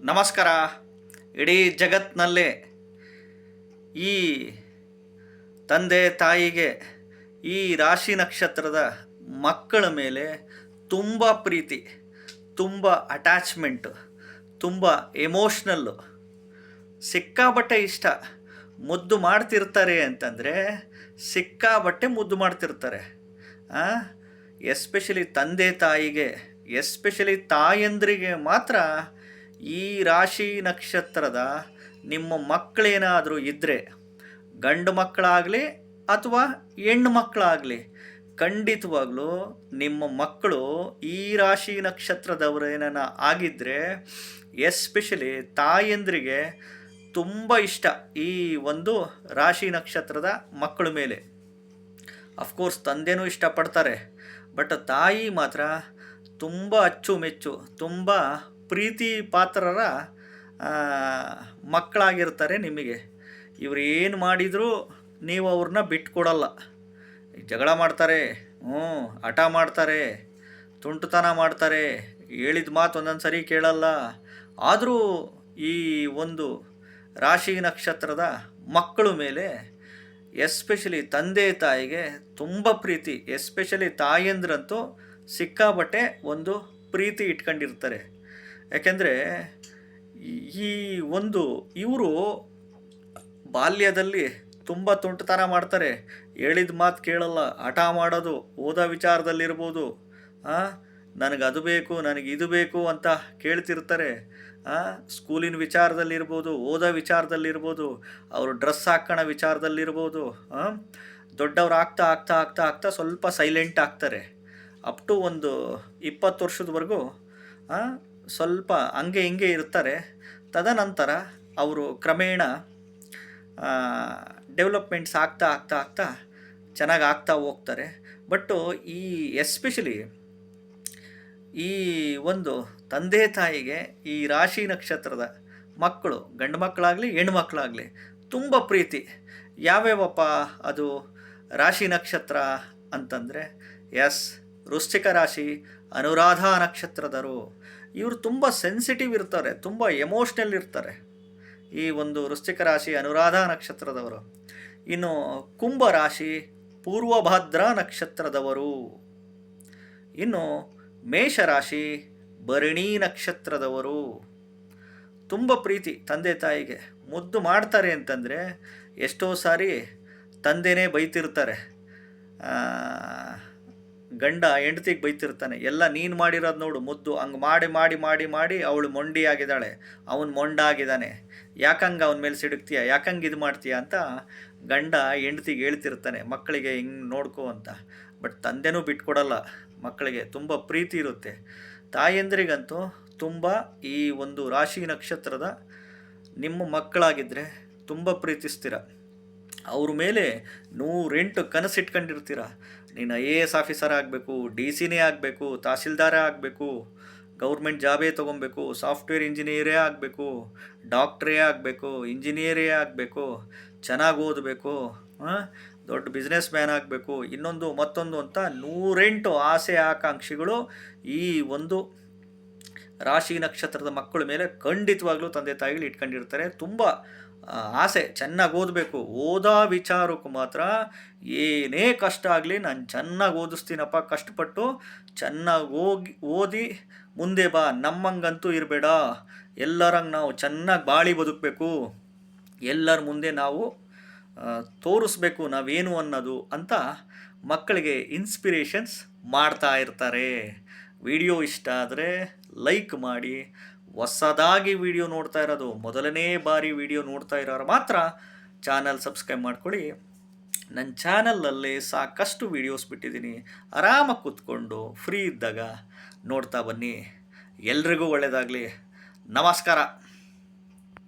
ನಮಸ್ಕಾರ. ಇಡೀ ಜಗತ್ತಿನಲ್ಲೇ ಈ ತಂದೆ ತಾಯಿಗೆ ಈ ರಾಶಿ ನಕ್ಷತ್ರದ ಮಕ್ಕಳ ಮೇಲೆ ತುಂಬ ಪ್ರೀತಿ, ತುಂಬ ಅಟ್ಯಾಚ್ಮೆಂಟು ತುಂಬ ಎಮೋಷ್ನಲ್ಲು ಸಿಕ್ಕಾಬಟ್ಟೆ ಇಷ್ಟ. ಮುದ್ದು ಮಾಡ್ತಿರ್ತಾರೆ ಅಂತಂದರೆ ಸಿಕ್ಕಾಬಟ್ಟೆ ಮುದ್ದು ಮಾಡ್ತಿರ್ತಾರೆ. ಎಸ್ಪೆಷಲಿ ತಂದೆ ತಾಯಿಗೆ ಎಸ್ಪೆಷಲಿ ತಾಯಂದ್ರಿಗೆ ಮಾತ್ರ ಈ ರಾಶಿ ನಕ್ಷತ್ರದ ನಿಮ್ಮ ಮಕ್ಕಳೇನಾದರೂ ಇದ್ದರೆ ಗಂಡು ಮಕ್ಕಳಾಗಲಿ ಅಥವಾ ಹೆಣ್ಣು ಮಕ್ಕಳಾಗಲಿ, ಖಂಡಿತವಾಗಲೂ ನಿಮ್ಮ ಮಕ್ಕಳು ಈ ರಾಶಿ ನಕ್ಷತ್ರದವರೇನ ಆಗಿದ್ದರೆ ಎಸ್ಪೆಷಲಿ ತಾಯಂದ್ರಿಗೆ ತುಂಬ ಇಷ್ಟ ಈ ಒಂದು ರಾಶಿ ನಕ್ಷತ್ರದ ಮಕ್ಕಳ ಮೇಲೆ. ಅಫ್ಕೋರ್ಸ್ ತಂದೆನೂ ಇಷ್ಟಪಡ್ತಾರೆ ಬಟ್ ತಾಯಿ ಮಾತ್ರ ತುಂಬ ಅಚ್ಚುಮೆಚ್ಚು, ತುಂಬ ಪ್ರೀತಿ ಪಾತ್ರರ ಮಕ್ಕಳಾಗಿರ್ತಾರೆ ನಿಮಗೆ. ಇವ್ರು ಏನು ಮಾಡಿದರೂ ನೀವು ಅವ್ರನ್ನ ಬಿಟ್ಕೊಡಲ್ಲ. ಜಗಳ ಮಾಡ್ತಾರೆ, ಹ್ಞೂ, ಹಠ ಮಾಡ್ತಾರೆ, ತುಂಟುತನ ಮಾಡ್ತಾರೆ, ಹೇಳಿದ ಮಾತು ಒಂದೊಂದು ಸರಿ ಕೇಳಲ್ಲ. ಆದರೂ ಈ ಒಂದು ರಾಶಿ ನಕ್ಷತ್ರದ ಮಕ್ಕಳು ಮೇಲೆ, ಎಸ್ಪೆಷಲಿ ತಂದೆ ತಾಯಿಗೆ ತುಂಬ ಪ್ರೀತಿ, ಎಸ್ಪೆಷಲಿ ತಾಯಂದ್ರಂತೂ ಸಿಕ್ಕಾಬಟ್ಟೆ ಒಂದು ಪ್ರೀತಿ ಇಟ್ಕೊಂಡಿರ್ತಾರೆ. ಯಾಕೆಂದರೆ ಈ ಒಂದು, ಇವರು ಬಾಲ್ಯದಲ್ಲಿ ತುಂಬ ತುಂಟತನ ಮಾಡ್ತಾರೆ. ಹೇಳಿದ ಮಾತು ಕೇಳಲ್ಲ, ಹಠ ಮಾಡೋದು, ಓದೋ ವಿಚಾರದಲ್ಲಿರ್ಬೋದು. ನನಗೆ ಅದು ಬೇಕು, ನನಗೆ ಇದು ಬೇಕು ಅಂತ ಕೇಳ್ತಿರ್ತಾರೆ. ಸ್ಕೂಲಿನ ವಿಚಾರದಲ್ಲಿರ್ಬೋದು, ಓದೋ ವಿಚಾರದಲ್ಲಿರ್ಬೋದು, ಅವರು ಡ್ರೆಸ್ ಹಾಕೋಣ ವಿಚಾರದಲ್ಲಿರ್ಬೋದು ದೊಡ್ಡವ್ರು ಆಗ್ತಾ ಆಗ್ತಾ ಆಗ್ತಾ ಆಗ್ತಾ ಸ್ವಲ್ಪ ಸೈಲೆಂಟ್ ಆಗ್ತಾರೆ. ಅಪ್ ಟು ಒಂದು ಇಪ್ಪತ್ತು ವರ್ಷದವರೆಗೂ ಸ್ವಲ್ಪ ಹಂಗೆ ಹಿಂಗೆ ಇರ್ತಾರೆ ತದನಂತರ ಅವರು ಕ್ರಮೇಣ ಡೆವಲಪ್ಮೆಂಟ್ಸ್ ಆಗ್ತಾ ಆಗ್ತಾ ಆಗ್ತಾ ಚೆನ್ನಾಗಿ ಆಗ್ತಾ ಹೋಗ್ತಾರೆ. ಬಟ್ಟು ಈ ಎಸ್ಪೆಷಲಿ ಈ ಒಂದು ತಂದೆ ತಾಯಿಗೆ ಈ ರಾಶಿ ನಕ್ಷತ್ರದ ಮಕ್ಕಳು, ಗಂಡು ಮಕ್ಕಳಾಗಲಿ, ಹೆಣ್ಣು ಮಕ್ಕಳಾಗಲಿ ತುಂಬ ಪ್ರೀತಿ. ಯಾವ್ಯಾವಪ್ಪ ಅದು ರಾಶಿ ನಕ್ಷತ್ರ ಅಂತಂದರೆ, ಎಸ್, ವೃಶ್ಚಿಕ ರಾಶಿ, ಅನುರಾಧಾ ನಕ್ಷತ್ರದರು. ಇವರು ತುಂಬ ಸೆನ್ಸಿಟಿವ್ ಇರ್ತಾರೆ, ತುಂಬ ಎಮೋಷ್ನಲ್ ಇರ್ತಾರೆ. ಈ ಒಂದು ವೃಶ್ಚಿಕ ರಾಶಿ ಅನುರಾಧ ನಕ್ಷತ್ರದವರು. ಇನ್ನು ಕುಂಭ ರಾಶಿ ಪೂರ್ವಭದ್ರ ನಕ್ಷತ್ರದವರು. ಇನ್ನು ಮೇಷರಾಶಿ ಭರಣಿ ನಕ್ಷತ್ರದವರು. ತುಂಬ ಪ್ರೀತಿ ತಂದೆ ತಾಯಿಗೆ. ಮುದ್ದು ಮಾಡ್ತಾರೆ ಅಂತಂದರೆ ಎಷ್ಟೋ ಸಾರಿ ತಂದೆನೇ ಬೈತಿರ್ತಾರೆ. ಗಂಡ ಹೆಂಡತಿಗೆ ಬೈತಿರ್ತಾನೆ, ಎಲ್ಲ ನೀನು ಮಾಡಿರೋದು ನೋಡು, ಮುದ್ದು, ಹಂಗೆ ಮಾಡಿ ಮಾಡಿ ಮಾಡಿ ಮಾಡಿ ಅವಳು ಮೊಂಡಿ ಆಗಿದ್ದಾಳೆ ಅವನು ಮೊಂಡ ಆಗಿದ್ದಾನೆ ಯಾಕಂಗೆ ಅವನ ಮೇಲೆ ಸಿಡುಕ್ತೀಯ, ಯಾಕಂಗೆ ಇದು ಮಾಡ್ತೀಯ? ಅಂತ ಗಂಡ ಹೆಂಡತಿಗೆ ಹೇಳ್ತಿರ್ತಾನೆ, ಮಕ್ಕಳಿಗೆ ಹಿಂಗೆ ನೋಡ್ಕೋ ಅಂತ. ಬಟ್ ತಂದೆನೂ ಬಿಟ್ಕೊಡಲ್ಲ, ಮಕ್ಕಳಿಗೆ ತುಂಬ ಪ್ರೀತಿ ಇರುತ್ತೆ. ತಾಯಂದ್ರಿಗಂತೂ ತುಂಬ ಈ ಒಂದು ರಾಶಿ ನಕ್ಷತ್ರದ ನಿಮ್ಮ ಮಕ್ಕಳಾಗಿದ್ದರೆ ತುಂಬ ಪ್ರೀತಿಸ್ತೀರ. ಅವ್ರ ಮೇಲೆ ನೂರೆಂಟು ಕನಸಿಟ್ಕೊಂಡಿರ್ತೀರ ನೀನು ಐ ಎ ಎಸ್ ಆಫೀಸರ್ ಆಗಬೇಕು ಡಿ ಸಿನೇ ಆಗಬೇಕು, ತಹಸೀಲ್ದಾರೇ ಆಗಬೇಕು, ಗೌರ್ಮೆಂಟ್ ಜಾಬೇ ತೊಗೊಬೇಕು, ಸಾಫ್ಟ್ವೇರ್ ಇಂಜಿನಿಯರೇ ಆಗಬೇಕು, ಡಾಕ್ಟ್ರೇ ಆಗಬೇಕು, ಇಂಜಿನಿಯರೇ ಆಗಬೇಕು, ಚೆನ್ನಾಗಿ ಓದಬೇಕು ದೊಡ್ಡ ಬಿಸ್ನೆಸ್ ಮ್ಯಾನ್ ಆಗಬೇಕು, ಇನ್ನೊಂದು ಮತ್ತೊಂದು ಅಂತ ನೂರೆಂಟು ಆಸೆ ಆಕಾಂಕ್ಷಿಗಳು ಈ ಒಂದು ರಾಶಿ ನಕ್ಷತ್ರದ ಮಕ್ಕಳ ಮೇಲೆ ಖಂಡಿತವಾಗ್ಲೂ ತಂದೆ ತಾಯಿಗಳು ಇಟ್ಕೊಂಡಿರ್ತಾರೆ. ತುಂಬ ಆಸೆ, ಚೆನ್ನಾಗಿ ಓದಬೇಕು. ಓದೋ ವಿಚಾರಕ್ಕೂ ಮಾತ್ರ ಏನೇ ಕಷ್ಟ ಆಗಲಿ ನಾನು ಚೆನ್ನಾಗಿ ಓದಿಸ್ತೀನಪ್ಪ, ಕಷ್ಟಪಟ್ಟು ಚೆನ್ನಾಗಿ ಹೋಗಿ, ಓದಿ ಮುಂದೆ ಬಾ, ನಮ್ಮಂಗಂತೂ ಇರಬೇಡ. ಎಲ್ಲರಂಗೆ ನಾವು ಚೆನ್ನಾಗಿ ಬಾಳಿ ಬದುಕಬೇಕು. ಎಲ್ಲರ ಮುಂದೆ ನಾವು ತೋರಿಸ್ಬೇಕು ನಾವೇನು ಅನ್ನೋದು ಅಂತ ಮಕ್ಕಳಿಗೆ ಇನ್ಸ್ಪಿರೇಷನ್ಸ್ ಮಾಡ್ತಾ ಇರ್ತಾರೆ. ವಿಡಿಯೋ ಇಷ್ಟ ಆದರೆ ಲೈಕ್ ಮಾಡಿ ಹೊಸದಾಗಿ ವಿಡಿಯೋ ನೋಡ್ತಾ ಇರೋದು, ಮೊದಲನೇ ಬಾರಿ ವಿಡಿಯೋ ನೋಡ್ತಾ ಇರೋರು ಮಾತ್ರ ಚಾನಲ್ ಸಬ್ಸ್ಕ್ರೈಬ್ ಮಾಡ್ಕೊಳ್ಳಿ. ನನ್ನ ಚಾನಲಲ್ಲಿ ಸಾಕಷ್ಟು ವೀಡಿಯೋಸ್ ಬಿಟ್ಟಿದ್ದೀನಿ. ಆರಾಮಾಗಿ ಕೂತ್ಕೊಂಡು ಫ್ರೀ ಇದ್ದಾಗ ನೋಡ್ತಾ ಬನ್ನಿ. ಎಲ್ರಿಗೂ ಒಳ್ಳೆಯದಾಗಲಿ ನಮಸ್ಕಾರ.